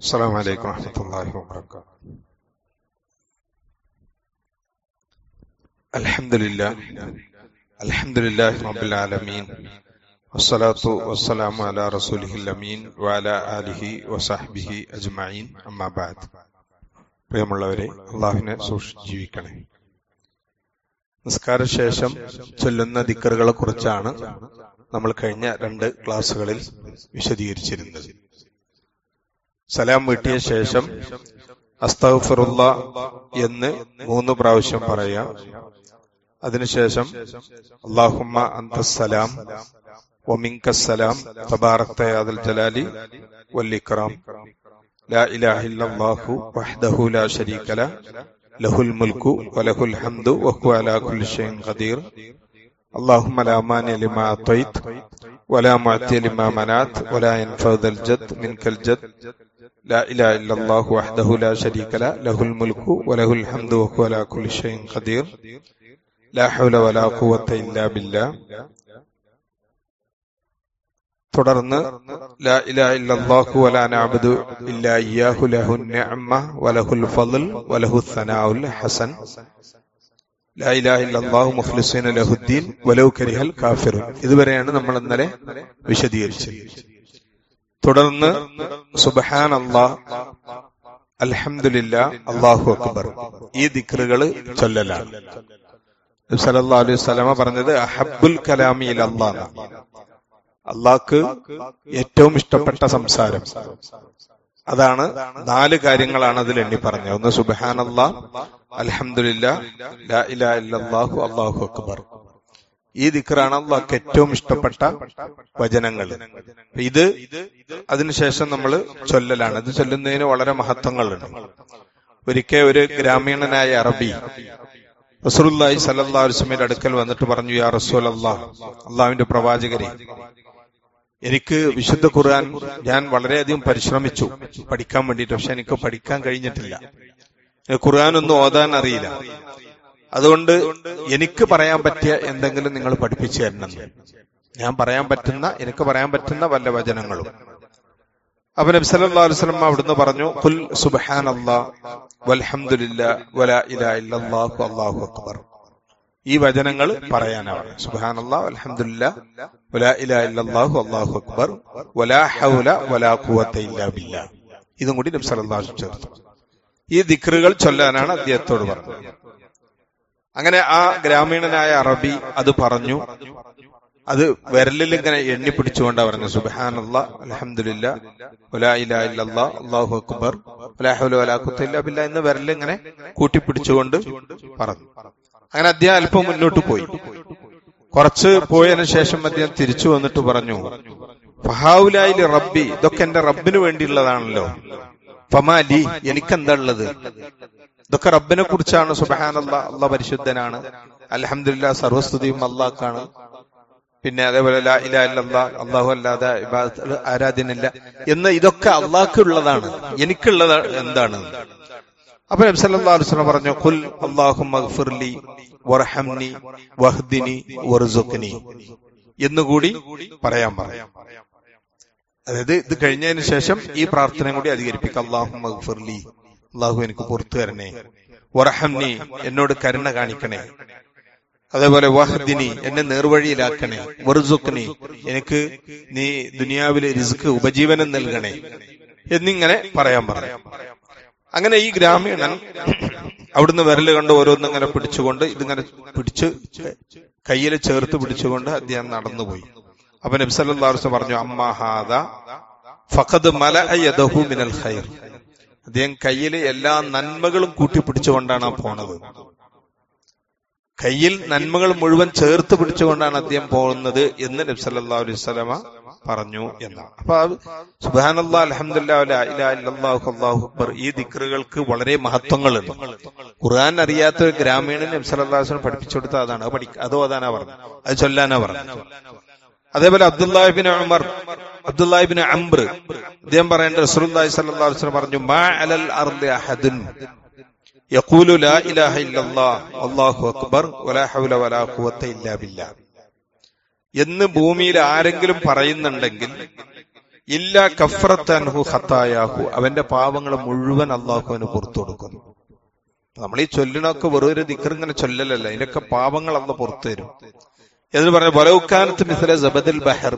السلام عليكم ورحمة الله وبركاته الحمد لله الحمد لله رب العالمين والصلاة والسلام على رسوله الأمين وعلى آله وصحبه أجمعين أما بعد പ്രിയമുള്ളവരെ അള്ളാഹുവിനെ സൂക്ഷിച്ച് ജീവിക്കണേ നിസ്കാര ശേഷം ചൊല്ലുന്ന ദിക്കറുകളെ കുറിച്ചാണ് നമ്മൾ കഴിഞ്ഞ രണ്ട് ക്ലാസ്സുകളിൽ വിശദീകരിച്ചിരുന്നത് സലാം വീട്ടിയ ശേഷം അസ്തഫിറുല്ല എന്ന് മൂന്ന് പ്രാവശ്യം പറയാം അതിനുശേഷം അള്ളാഹുമ്മ അന്തസ്സലാം ഒമിങ്കസലാം തബാറത്തെ അദൽ ജലാലി വല്ലിക്രാം لا إله إلا الله وحده لا شريك له له الملك وله الحمد وهو على كل شيء قدير اللهم لا مانع لما أعطيت ولا معطي لما منعت ولا ينفع ذا الجد منك الجد لا إله إلا الله وحده لا شريك له له الملك وله الحمد وهو على كل شيء قدير لا حول ولا قوة إلا بالله തുടർന്ന് ലാ ഇലാ ഇല്ലല്ലാഹു വലാ നഅബ്ദു ഇല്ലാ ഇയ്യാഹു ലഹു വലഹുൽ ഫൾ വലഹു ഹസൻ. ലാ ഇലാഹ ഇല്ലല്ലാഹു മുഖ്ലിസീന ലഹുദ്ദീൻ വലൗ കരിഹൽ കാഫിറുൻ. ഇതുവരെയാണ് നമ്മൾ ഇന്നലെ വിശദീകരിച്ചത്. തുടർന്ന് സുബ്ഹാനല്ലാഹ് അൽഹംദുലില്ലാ അല്ലാഹു അക്ബർ. ഈ ദിക്റുകൾ ചൊല്ലലാണ്. അലൈഹി സ്വലമ പറഞ്ഞത് അഹബുൽ കലാമി ഇലല്ലാഹ് അള്ളാഹ്ക്ക് ഏറ്റവും ഇഷ്ടപ്പെട്ട സംസാരം. അതാണ് നാല് കാര്യങ്ങളാണ് അതിൽ എണ്ണി പറഞ്ഞത്. ഒന്ന് സുബാനല്ലാ അലഹമില്ല ലാ ഇലാ ഇല്ലല്ലാഹു അള്ളാഹു അക്ബർ. ഈ ദിക്റാണ് അള്ളാഹ്ക്ക് ഏറ്റവും ഇഷ്ടപ്പെട്ട വചനങ്ങൾ. ഇത് അതിനുശേഷം നമ്മൾ ചൊല്ലലാണ്. ഇത് ചൊല്ലുന്നതിന് വളരെ മഹത്വങ്ങളുണ്ട്. ഒരിക്കൽ ഒരു ഗ്രാമീണനായ അറബി റസൂലുള്ളാഹി സല്ലല്ലാഹു അലൈഹി വസല്ലമയുടെ അടുക്കൽ വന്നിട്ട് പറഞ്ഞു യാ അള്ളാഹ് അള്ളാഹുവിന്റെ പ്രവാചകരെ എനിക്ക് വിശുദ്ധ ഖുർആൻ ഞാൻ വളരെയധികം പരിശ്രമിച്ചു. പഠിക്കാൻ വേണ്ടിയിട്ട് പക്ഷെ എനിക്ക് പഠിക്കാൻ കഴിഞ്ഞിട്ടില്ല. ഖുർആൻ ഒന്നും ഓതാൻ അറിയില്ല. അതുകൊണ്ട് എനിക്ക് പറയാൻ പറ്റിയ എന്തെങ്കിലും നിങ്ങൾ പഠിപ്പിച്ചു തരണം. ഞാൻ പറയാൻ പറ്റുന്ന എനിക്ക് പറയാൻ പറ്റുന്ന വല്ല വചനങ്ങളും. അപ്പൊ നബി സല്ലല്ലാഹു അലൈഹി വസല്ലം അവിടുന്ന് പറഞ്ഞു ഖുൽ സുബ്ഹാനല്ലാഹ് വൽഹംദുലില്ലാ വലാ ഇലാഹ ഇല്ലല്ലാഹു അല്ലാഹു അക്ബർ. ഈ വചനങ്ങൾ പറയാനാണ്. സുബ്ഹാനല്ലാഹ് അൽഹംദുലില്ലാ വലാ ഇലാഹ ഇല്ലല്ലാഹു അല്ലാഹു അക്ബർ വലാ ഹൗല വലാ ഖുവത ഇല്ലാ ബില്ലാ. ഇതും കൂടി നബി സല്ലല്ലാഹു അലൈഹി ചേർത്തു. ഈ ദിക്റുകൾ ചൊല്ലാനാണ് അദ്ദേഹത്തോട് പറഞ്ഞത്. അങ്ങനെ ആ ഗ്രാമീണനായ അറബി അത് പറഞ്ഞു. അത് വിരലിൽ ഇങ്ങനെ എണ്ണി പിടിച്ചുകൊണ്ടാ പറഞ്ഞു സുബാനല്ല അലഹമില്ല അക്ബർ എന്ന് വിരലിൽ ഇങ്ങനെ കൂട്ടിപ്പിടിച്ചുകൊണ്ട് പറഞ്ഞു. അങ്ങനെ അദ്ദേഹം അല്പം മുന്നോട്ട് പോയി. കുറച്ച് പോയതിനു ശേഷം അദ്ദേഹം തിരിച്ചു വന്നിട്ട് പറഞ്ഞു ഫഹാവുലായി റബ്ബി ഇതൊക്കെ എന്റെ റബ്ബിന് വേണ്ടിയുള്ളതാണല്ലോ. ഫമാലി എനിക്കെന്താ ഉള്ളത്? ഇതൊക്കെ റബ്ബിനെ കുറിച്ചാണ്. സുബഹാനല്ല അള്ള പരിശുദ്ധനാണ്. അലഹമില്ല സർവസ്തുതിയും അള്ളാഹ്ക്കാണ് പിന്നെ അതേപോലെ ലാ അള്ളാഹു അല്ലാതെ ആരാധനയില്ല എന്ന് ഇതൊക്കെ അള്ളാഹ്ക്കുള്ളതാണ് എനിക്കുള്ളത് എന്താണ്? അപ്പൊ നബി സല്ലല്ലാഹു അലൈഹി വസല്ലം പറഞ്ഞു ഖുൽ അല്ലാഹുമ്മ ഗ്ഫിർലി വർഹംനി വഹ്ദിനി വർസുഖ്നി എന്നുകൂടി പറയാൻ പറയാം അതായത് ഇത് കഴിഞ്ഞതിന് ശേഷം ഈ പ്രാർത്ഥന കൂടി അധികരിപ്പിക്കുക അള്ളാഹു ഗ്ഫിർലി അള്ളാഹു എനിക്ക് പുറത്തു തരണേ. വറഹംനി എന്നോട് കരുണ കാണിക്കണേ. അതേപോലെ വഹദിനി എന്നെ നേർവഴിയിലാക്കണേ. വെറുസുഖ്നി എനിക്ക് നീ ദുനിയാവിലെ റിസ്ക് ഉപജീവനം നൽകണേ. എന്നിങ്ങനെ പറയാൻ പറയാം അങ്ങനെ ഈ ഗ്രാമീണൻ അവിടുന്ന് വിരൽ കണ്ട് ഓരോന്നും ഇങ്ങനെ പിടിച്ചുകൊണ്ട് ഇതിങ്ങനെ പിടിച്ച് കയ്യിൽ ചേർത്ത് പിടിച്ചുകൊണ്ട് അദ്ദേഹം നടന്നുപോയി. അപ്പൊ നബ്സല്ലാസ് പറഞ്ഞു അമ്മാഹാദ ഫഖദ് മല മിനൽ ഖൈർ. അദ്ദേഹം കയ്യിലെ എല്ലാ നന്മകളും കൂട്ടിപ്പിടിച്ചുകൊണ്ടാണ് ആ പോണത്. കയ്യിൽ നന്മകൾ മുഴുവൻ ചേർത്ത് പിടിച്ചുകൊണ്ടാണ് അദ്ദേഹം പോകുന്നത് എന്ന് സ്വലമ പറഞ്ഞു എന്നാണ്. അപ്പൊ സുബാനല്ലാ അലഹമുല്ലാഹു അക്ബർ. ഈ ദിക്റുകൾക്ക് വളരെ മഹത്വങ്ങളുണ്ട് ഖുർആൻ അറിയാത്ത ഒരു ഗ്രാമീണൻ നബ്സല്ലാസ്ലം പഠിപ്പിച്ചു കൊടുത്ത അതാണ്. അത് പഠിക്ക അത് പറഞ്ഞു അത് ചൊല്ലാനാ പറഞ്ഞു അതേപോലെ അബ്ദുല്ലാഹിബിൻ ഉമർ അബ്ദുല്ലാഹിബിൻ അംബ്ര അദ്ദേഹം പറയേണ്ട റസൂലുള്ളാഹി സ്വല്ലല്ലാഹു അലൈഹി വസല്ലം പറഞ്ഞു മാ അലൽ അർദി അഹദുൻ. യഖൂലു ലാ ഇലാഹ ഇല്ലല്ലാഹ് അല്ലാഹു അക്ബർ വലാ ഹൗല വലാ ഖുവത ഇല്ലാ ബില്ലാ. എന്ന് ഭൂമിയിൽ ആരെങ്കിലും പറയുന്നുണ്ടെങ്കിൽ ഇല്ല കഫ്രത്തൻഹു ഖതായാഹു അവന്റെ പാവങ്ങൾ മുഴുവൻ അള്ളാഹുവിന് പുറത്തു കൊടുക്കുന്നു നമ്മൾ ഈ ചൊല്ലിനൊക്കെ വെറുതെ ദിക്കർ ഇങ്ങനെ ചൊല്ലലല്ല ഇതിനൊക്കെ പാവങ്ങൾ അന്ന് പുറത്തു തരും. എന്ന് പറഞ്ഞ വലൗക്കാനത്ത് മിസല ജബദിൽ ബഹർ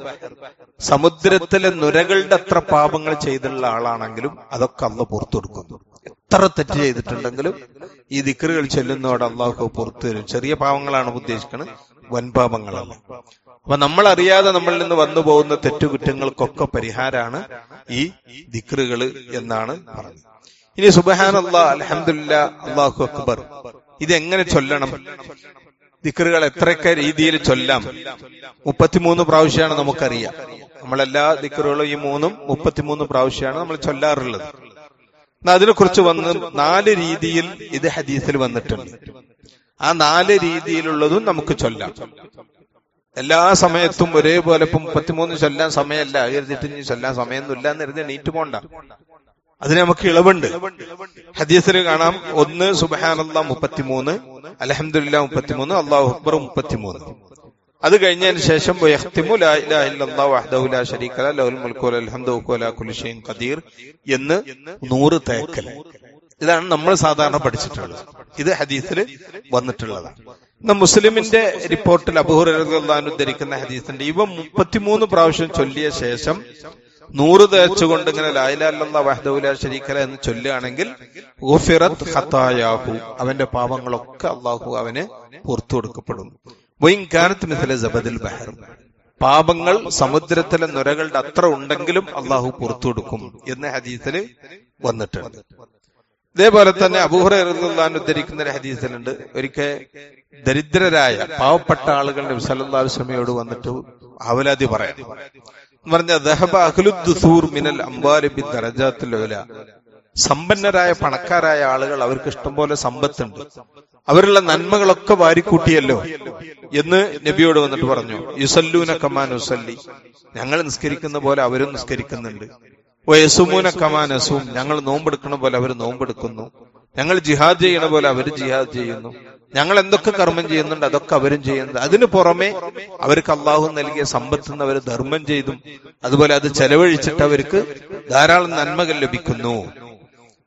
സമുദ്രത്തിലെ നുരകളുടെ അത്ര പാപങ്ങൾ ചെയ്തിട്ടുള്ള ആളാണെങ്കിലും അതൊക്കെ അന്ന് പുറത്തു കൊടുക്കുന്നു. എത്ര തെറ്റ് ചെയ്തിട്ടുണ്ടെങ്കിലും ഈ ദിക്കറുകൾ ചെല്ലുന്നതോടെ അള്ളാഹു പുറത്തു വരും. ചെറിയ പാവങ്ങളാണ് ഉദ്ദേശിക്കുന്നത് വൻപാപങ്ങളാണ് അപ്പൊ നമ്മൾ അറിയാതെ നമ്മളിൽ നിന്ന് വന്നു പോകുന്ന തെറ്റുകുറ്റങ്ങൾക്കൊക്കെ പരിഹാരമാണ് ഈ ദിക്റുകൾ എന്നാണ് പറഞ്ഞത്. ഇനി സുബഹാൻ അള്ളാഹ് അലഹമില്ല അള്ളാഹു അക്ബർ. ഇതെങ്ങനെ ചൊല്ലണം? ദിക്റുകൾ എത്രയൊക്കെ രീതിയിൽ ചൊല്ലാം. മുപ്പത്തിമൂന്ന് പ്രാവശ്യമാണ് നമുക്കറിയാം. നമ്മളെല്ലാ ദിക്കറുകളും ഈ മൂന്നും മുപ്പത്തിമൂന്ന് പ്രാവശ്യമാണ് നമ്മൾ ചൊല്ലാറുള്ളത്. എന്നാ അതിനെക്കുറിച്ച് വന്ന് നാല് രീതിയിൽ ഇത് ഹദീസിൽ വന്നിട്ടുണ്ട്. ആ നാല് രീതിയിലുള്ളതും നമുക്ക് ചൊല്ലാം. എല്ലാ സമയത്തും ഒരേപോലെ ഇപ്പം മുപ്പത്തിമൂന്ന് ചൊല്ലാൻ സമയമല്ല. എഴുതിട്ട് ഇനി ചൊല്ലാൻ സമയമൊന്നുമില്ല എന്ന് എഴുതി നീറ്റ് പോണ്ട. അതിന് നമുക്ക് ഇളവുണ്ട്. ഹദീസിൽ കാണാം ഒന്ന് സുബഹാനല്ല മുപ്പത്തിമൂന്ന് അലഹമില്ല മുപ്പത്തിമൂന്ന് അള്ളാഹു അക്ബർ മുപ്പത്തിമൂന്ന്. അത് കഴിഞ്ഞതിന് ശേഷം ഖദീർ എന്ന് നൂറ് തേക്കൽ. ഇതാണ് നമ്മൾ സാധാരണ പഠിച്ചിട്ടുള്ളത്. ഇത് ഹദീസിൽ വന്നിട്ടുള്ളതാണ്. ഇന്ന് മുസ്ലിമിന്റെ റിപ്പോർട്ടിൽ അബുഹുറാൻ ഉദ്ധരിക്കുന്ന ഹദീസിന്റെ ഇവ മുപ്പത്തിമൂന്ന് പ്രാവശ്യം ചൊല്ലിയ ശേഷം നൂറ് തേച്ചുകൊണ്ട് ഇങ്ങനെ ലായിലാല്ല വഹദൂല ശരീഖല എന്ന് ചൊല്ലുകയാണെങ്കിൽ ഗുഫിറത്ത് അവന്റെ പാപങ്ങളൊക്കെ അള്ളാഹു അവന് പുറത്തു കൊടുക്കപ്പെടും. വൈകാനത്ത് മിഥല ജബദിൽ ബഹർ. പാപങ്ങൾ സമുദ്രത്തിലെ നുരകളുടെ അത്ര ഉണ്ടെങ്കിലും അള്ളാഹു പുറത്തു കൊടുക്കും എന്ന് ഹദീസിൽ വന്നിട്ടുണ്ട്. ഇതേപോലെ തന്നെ അബൂഹുറാൻ ഉദ്ധരിക്കുന്ന ഒരു ഹദീസിലുണ്ട്. ഒരിക്കൽ ദരിദ്രരായ പാവപ്പെട്ട ആളുകളുടെ സല്ലാസ്വമയോട് വന്നിട്ട് അവലാതി പറയാം. പറഞ്ഞ ദഹബ മിനൽ സമ്പന്നരായ പണക്കാരായ ആളുകൾ അവർക്ക് ഇഷ്ടംപോലെ സമ്പത്തുണ്ട്. അവരുള്ള നന്മകളൊക്കെ വാരിക്കൂട്ടിയല്ലോ എന്ന് നബിയോട് വന്നിട്ട് പറഞ്ഞു. യുസല്ലൂന കമാൻ ഉസല്ലി ഞങ്ങൾ നിസ്കരിക്കുന്ന പോലെ അവരും നിസ്കരിക്കുന്നുണ്ട്. വയസുമൂന കമാനസും ഞങ്ങൾ നോമ്പെടുക്കണ പോലെ അവർ നോമ്പെടുക്കുന്നു. ഞങ്ങൾ ജിഹാദ് ചെയ്യണ പോലെ അവർ ജിഹാദ് ചെയ്യുന്നു. ഞങ്ങൾ എന്തൊക്കെ കർമ്മം ചെയ്യുന്നുണ്ട് അതൊക്കെ അവരും ചെയ്യുന്നത് അതിനു പുറമെ അവർക്ക് അള്ളാഹു നൽകിയ സമ്പത്ത് നിന്ന് അവർ ധർമ്മം ചെയ്തും അതുപോലെ അത് ചെലവഴിച്ചിട്ട് അവർക്ക് ധാരാളം നന്മകൾ ലഭിക്കുന്നു.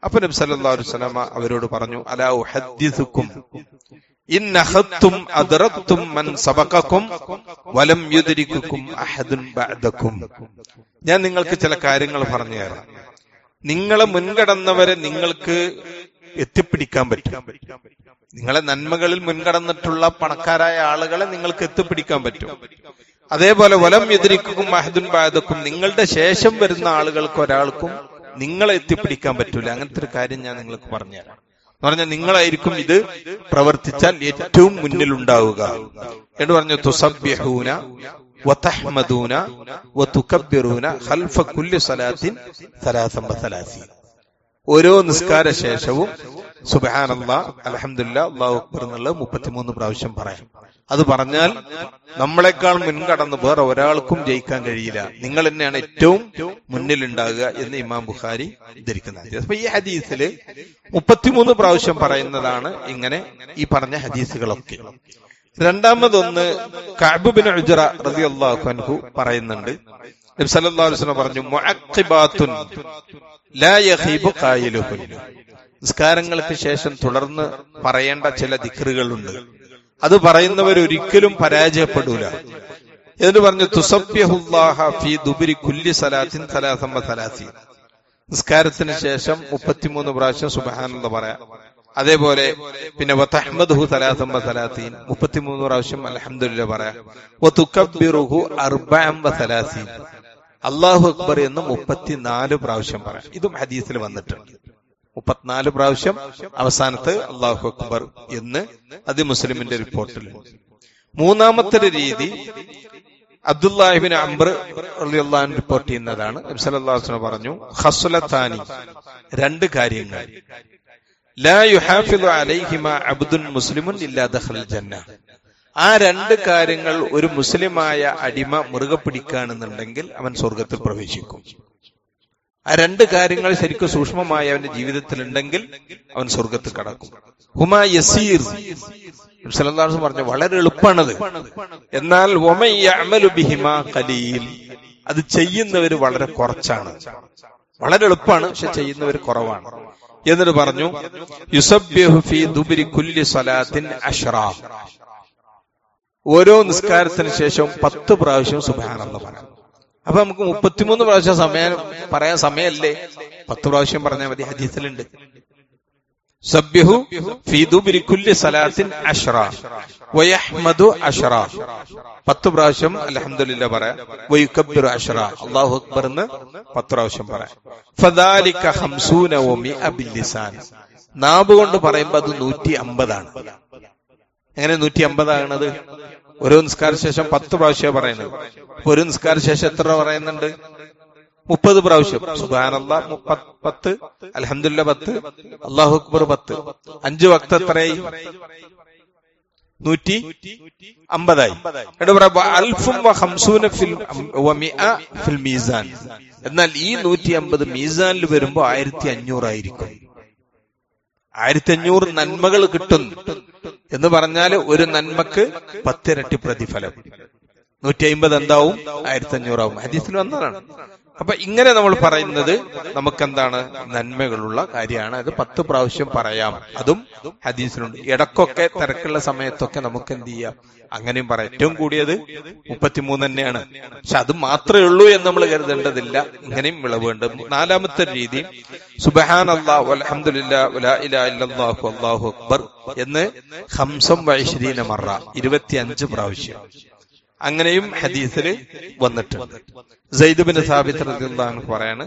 അപ്പൊ നബി സല്ലല്ലാഹു അലൈഹി വസല്ലമ അവരോട് പറഞ്ഞു അലാ ഉഹദ്ദിസുക്കും വലം അഹദുൻ ബഅദക്കും. ഞാൻ നിങ്ങൾക്ക് ചില കാര്യങ്ങൾ പറഞ്ഞു തരാം. നിങ്ങളെ മുൻകടന്നവരെ നിങ്ങൾക്ക് എത്തിപ്പിടിക്കാൻ പറ്റും. നിങ്ങളെ നന്മകളിൽ മുൻകടന്നിട്ടുള്ള പണക്കാരായ ആളുകളെ നിങ്ങൾക്ക് എത്തിപ്പിടിക്കാൻ പറ്റും. അതേപോലെ വലം എതിരിക്കും മഹദുൻ ബാദക്കും നിങ്ങളുടെ ശേഷം വരുന്ന ആളുകൾക്ക് ഒരാൾക്കും നിങ്ങളെ എത്തിപ്പിടിക്കാൻ പറ്റൂല. അങ്ങനത്തെ ഒരു കാര്യം ഞാൻ നിങ്ങൾക്ക് പറഞ്ഞുതരാം എന്ന് പറഞ്ഞാൽ നിങ്ങളായിരിക്കും ഇത് പ്രവർത്തിച്ചാൽ ഏറ്റവും മുന്നിൽ ഉണ്ടാവുക എന്ന് പറഞ്ഞു തുസബ്യഹൂന ഖൽഫ കുല്ലി സലാത്തിൻ ഓരോ നിസ്കാര ശേഷവും സുബഹാനല്ല അലഹമില്ല അക്ബർ എന്നുള്ളത് മുപ്പത്തിമൂന്ന് പ്രാവശ്യം പറയാം. അത് പറഞ്ഞാൽ നമ്മളെക്കാൾ മുൻകടന്ന് വേറെ ഒരാൾക്കും ജയിക്കാൻ കഴിയില്ല. നിങ്ങൾ തന്നെയാണ് ഏറ്റവും മുന്നിലുണ്ടാകുക എന്ന് ഇമാം ബുഖാരി ധരിക്കുന്ന അപ്പൊ ഈ ഹദീസിൽ മുപ്പത്തിമൂന്ന് പ്രാവശ്യം പറയുന്നതാണ് ഇങ്ങനെ ഈ പറഞ്ഞ ഹദീസുകളൊക്കെ. രണ്ടാമതൊന്ന് കാബുബിൻ ഉജറ അള്ളാഹു അൻഹു പറയുന്നുണ്ട്. നബി സല്ലല്ലാഹു അലൈഹി വസല്ലം പറഞ്ഞു മുഅഖിബാത്തുൻ ലാ യഖീബു ഖായിലുഹു നിസ്കാരങ്ങൾക്ക് ശേഷം തുടർന്ന് പറയേണ്ട ചില ദിക്റുകളുണ്ട്. അത് പറയുന്നവർ ഒരിക്കലും പരാജയപ്പെടൂല. എന്ന് പറഞ്ഞു തുസബ്യഹുല്ലാഹ ഫീ ദുബിരി കുല്ലി സലാത്തിൻ സലാസമ്മ സലാസി നിസ്കാരത്തിന് ശേഷം മുപ്പത്തിമൂന്ന് പ്രാവശ്യം സുബഹാനന്ദ പറയാം. അതേപോലെ പിന്നെ മുപ്പത്തിമൂന്ന് പ്രാവശ്യം അൽഹംദുലില്ല പറയാം. അള്ളാഹു അക്ബർ എന്ന് മുപ്പത്തിനാല് പ്രാവശ്യം പറയാം. ഇതും ഹദീസിൽ വന്നിട്ടുണ്ട്. മുപ്പത്തിനാല് പ്രാവശ്യം അവസാനത്ത് അള്ളാഹു അക്ബർ എന്ന് അത് മുസ്ലിമിന്റെ റിപ്പോർട്ടിൽ മൂന്നാമത്തെ രീതി അബ്ദുല്ലാഹിബിൻ അംബർ അള്ളാഹു റിപ്പോർട്ട് ചെയ്യുന്നതാണ്. പറഞ്ഞു ഹസുലത്താനി രണ്ട് കാര്യങ്ങൾ. ലാ മുസ്ലിമുൻ ജന്ന. ആ രണ്ട് കാര്യങ്ങൾ ഒരു മുസ്ലിമായ അടിമ മുറുകെ പിടിക്കുകയാണെന്നുണ്ടെങ്കിൽ അവൻ സ്വർഗത്തിൽ പ്രവേശിക്കും. ആ രണ്ട് കാര്യങ്ങൾ ശരിക്കും സൂക്ഷ്മമായി അവന്റെ ജീവിതത്തിൽ ഉണ്ടെങ്കിൽ അവൻ സ്വർഗത്തിൽ കടക്കും. ഹുമാ യസീർ സലല്ലാസ് പറഞ്ഞു വളരെ എളുപ്പമാണത്. എന്നാൽ അത് ചെയ്യുന്നവര് വളരെ കുറച്ചാണ്. വളരെ എളുപ്പമാണ് പക്ഷെ ചെയ്യുന്നവർ കുറവാണ്. എന്നിട്ട് പറഞ്ഞു യുസബ്യഹു ഫീ ദുബരി കുല്ലി സ്വലാത്തിൻ അഷ്റാ. ഓരോ നിസ്കാരത്തിന് ശേഷം പത്ത് പ്രാവശ്യം സുബാനെന്ന് പറയാം. അപ്പൊ നമുക്ക് മുപ്പത്തിമൂന്ന് പ്രാവശ്യം സമയം പറയാൻ സമയമല്ലേ പത്ത് പ്രാവശ്യം പറഞ്ഞാൽ മതി ഹദീസിലുണ്ട്. സബ്യഹു ഫീ ദുബരി കുല്ലി സലാത്തിൻ അഷ്റ. വയഹ്മദു അഷറ പത്ത് പ്രാവശ്യം അലഹമില്ല പറയാം. വയുക്കബ്ബിറു അഷറ അല്ലാഹു അക്ബർ എന്ന് പത്ത് പ്രാവശ്യം പറയാം. ഫദാലിക ഹംസൂന വമിഅ ബില്ലിസാൻ നാവ് കൊണ്ട് പറയുമ്പോൾ അത് നൂറ്റി അമ്പതാണ് എങ്ങനെ നൂറ്റി അമ്പതാകണത് ഓരോ നിസ്കാര ശേഷം പത്ത് പ്രാവശ്യം പറയുന്നത്. ഒരു നിസ്കാര ശേഷം എത്ര പറയുന്നുണ്ട്? മുപ്പത് പ്രാവശ്യം. സുബാനല്ല പത്ത് അലഹമില്ല പത്ത്. അള്ളാഹു അക്ബർ പത്ത്. അഞ്ചു വക്ത എത്രയായി നൂറ്റി അമ്പതായി. എന്നാൽ ഈ നൂറ്റി അമ്പത് മീസാനിൽ വരുമ്പോ ആയിരത്തി അഞ്ഞൂറായിരിക്കും ആയിരത്തി അഞ്ഞൂറ് നന്മകൾ കിട്ടുന്നു എന്ന് പറഞ്ഞാൽ ഒരു നന്മക്ക് പത്തിരട്ടി പ്രതിഫലം. നൂറ്റി അമ്പത് എന്താവും? ആയിരത്തി അഞ്ഞൂറാവും. ഹദീസിൽ വന്നതാണ്. അപ്പൊ ഇങ്ങനെ നമ്മൾ പറയുന്നത് നമുക്കെന്താണ്? നന്മകളുള്ള കാര്യമാണ്. അത് പത്ത് പ്രാവശ്യം പറയാം. അതും ഹദീസിലുണ്ട്. ഇടക്കൊക്കെ തിരക്കുള്ള സമയത്തൊക്കെ നമുക്ക് എന്ത് ചെയ്യാം? അങ്ങനെയും പറയാം. ഏറ്റവും കൂടിയത് മുപ്പത്തിമൂന്ന് തന്നെയാണ്. പക്ഷെ അത് മാത്രമേ ഉള്ളൂ എന്ന് നമ്മൾ കരുതേണ്ടതില്ല. ഇങ്ങനെയും വിളവുണ്ട്. നാലാമത്തെ രീതി സുബഹാൻ അള്ളാഹു അലഹമുല്ലാഹു അള്ളാഹു അക്ബർ എന്ന് ഹംസം വൈശ്രീന മറ ഇരുപത്തിയഞ്ച് പ്രാവശ്യം. അങ്ങനെയും ഹദീസിൽ വന്നിട്ടുണ്ട്. സൈദുബിൻ സാബിത്ത് റളിയല്ലാഹു പറയാണ്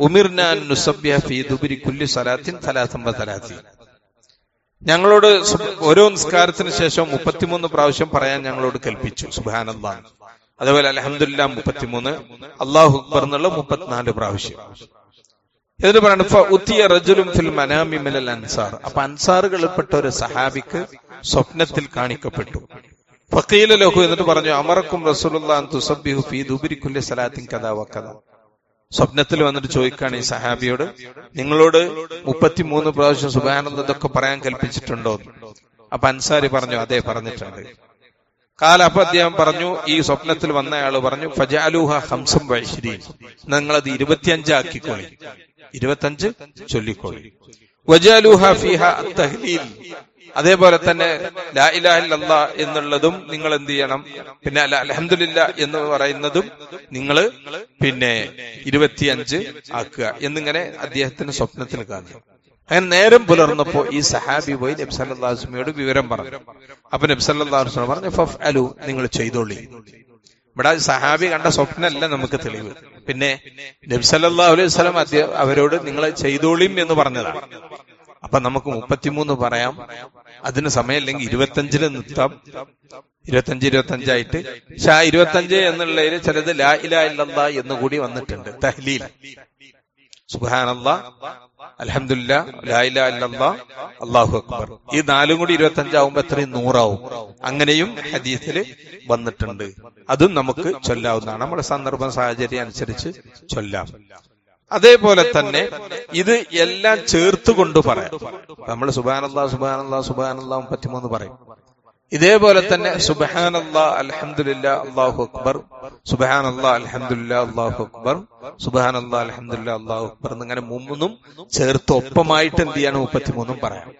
ഉമിർനാൻ നുസബ്യ ഫീ ദുബരി കുല്ലി സലാത്തിൻ സലാസം സലാത്തി. ഞങ്ങളോട് ഓരോ നിസ്കാരത്തിന് ശേഷം മുപ്പത്തിമൂന്ന് പ്രാവശ്യം പറയാൻ ഞങ്ങളോട് കൽപ്പിച്ചു സുബാനല്ലാ അതേപോലെ അലഹമില്ല മുപ്പത്തിമൂന്ന് അള്ളാഹു അക്ബർ എന്നുള്ള മുപ്പത്തിനാല് പ്രാവശ്യം. എന്നിട്ട് പറയണം അൻസാർ. അപ്പൊ അൻസാറുകളിൽപ്പെട്ട ഒരു സഹാബിക്ക് സ്വപ്നത്തിൽ കാണിക്കപ്പെട്ടു. ഫക്കീല ലഹു എന്നിട്ട് പറഞ്ഞു അമറക്കും വക്കഥ സ്വപ്നത്തിൽ വന്നിട്ട് ചോദിക്കാണ് ഈ സഹാബിയോട് നിങ്ങളോട് മുപ്പത്തിമൂന്ന് പ്രാവശ്യം സുബാനന്ദ ഇതൊക്കെ പറയാൻ കൽപ്പിച്ചിട്ടുണ്ടോ? അപ്പൊ അൻസാരി പറഞ്ഞു അതെ പറഞ്ഞിട്ടുണ്ട്. കാല അപ്പൊ അദ്ദേഹം പറഞ്ഞു ഈ സ്വപ്നത്തിൽ വന്നയാൾ പറഞ്ഞു ഫജാലൂഹ ഹംസം വൈശ്രീൻ നിങ്ങളത് ഇരുപത്തിയഞ്ച് ആക്കിക്കോളി. ഇരുപത്തഞ്ച് ചൊല്ലിക്കോളി. തഹ്ലീൽ അതേപോലെ തന്നെ ലാ ഇലാഹില്ല എന്നുള്ളതും നിങ്ങൾ എന്ത് ചെയ്യണം? പിന്നെ അലഹമില്ല എന്ന് പറയുന്നതും നിങ്ങൾ പിന്നെ ഇരുപത്തിയഞ്ച് ആക്കുക എന്നിങ്ങനെ അദ്ദേഹത്തിന്റെ സ്വപ്നത്തിൽ കാണും അങ്ങനെ നേരം പുലർന്നപ്പോ ഈ സഹാബി പോയി നബ്സല്ലാസ്മിയോട് വിവരം പറഞ്ഞു. അപ്പൊ നബ്സല്ലാസ്മ പറഞ്ഞു അലു നിങ്ങൾ ചെയ്തോളി. ഇവിടെ സഹാബി കണ്ട സ്വപ്നമല്ല നമുക്ക് തെളിവ്. പിന്നെ നബ്സല്ലാ അലൈഹി സ്വലം അവരോട് നിങ്ങൾ ചെയ്തോളിയും എന്ന് പറഞ്ഞതാണ്. അപ്പൊ നമുക്ക് മുപ്പത്തിമൂന്ന് പറയാം. അതിന് സമയമില്ലെങ്കിൽ ഇരുപത്തഞ്ചിന് നിർത്താം. ഇരുപത്തഞ്ച് ഇരുപത്തഞ്ചായിട്ട്. പക്ഷെ ആ ഇരുപത്തഞ്ച് എന്നുള്ളതിൽ ചിലത് ലാ ഇലാ ഇല്ലല്ല എന്ന് കൂടി വന്നിട്ടുണ്ട്. തഹ്ലീൽ. സുബാനല്ലാ അലഹമില്ല ലാ അള്ളാഹു അക്ബർ. ഈ നാലും കൂടി ഇരുപത്തഞ്ചാവുമ്പോ എത്രയും നൂറാവും. അങ്ങനെയും ഹദീസിൽ വന്നിട്ടുണ്ട്. അതും നമുക്ക് ചൊല്ലാവുന്നതാണ്. നമ്മുടെ സന്ദർഭ സാഹചര്യം അനുസരിച്ച് ചൊല്ലാം. അതേപോലെ തന്നെ ഇത് എല്ലാം ചേർത്ത് കൊണ്ട് പറയാം. നമ്മൾ സുബാനല്ലാ സുബാനല്ലാ സുബാനല്ലാ എന്ന് പറയും. ഇതേപോലെ തന്നെ സുബഹാനല്ലാ അലഹമുല്ല അള്ളാഹു അക്ബർ. സുബഹാനല്ലാ അലഹമുല്ല അള്ളാഹു അക്ബർ. സുബഹാനല്ലാ അലഹമുല്ല അള്ളാഹു അക്ബർ എന്നിങ്ങനെ മൂന്നും ചേർത്ത് ഒപ്പമായിട്ട് എന്ത് ചെയ്യാനും മുപ്പത്തിമൂന്നും പറയാം.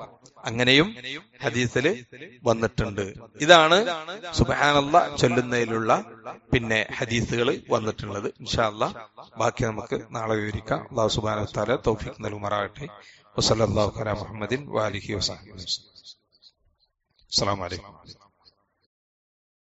അങ്ങനെയും ഹദീസിൽ വന്നിട്ടുണ്ട്. ഇതാണ് സുബാനല്ല ചൊല്ലുന്നതിലുള്ള പിന്നെ ഹദീസുകൾ വന്നിട്ടുള്ളത്. ഇൻഷാല്ല ബാക്കി നമുക്ക് നാളെ വിവരിക്കാം. അള്ളാഹു സുബാന താല തൗഫിഖ് നൽകുമാറാകട്ടെ. വസ്ലാഹു മുഹമ്മദിൻ വാലിഹി വസാഹി അസ്സാം വലൈക്കും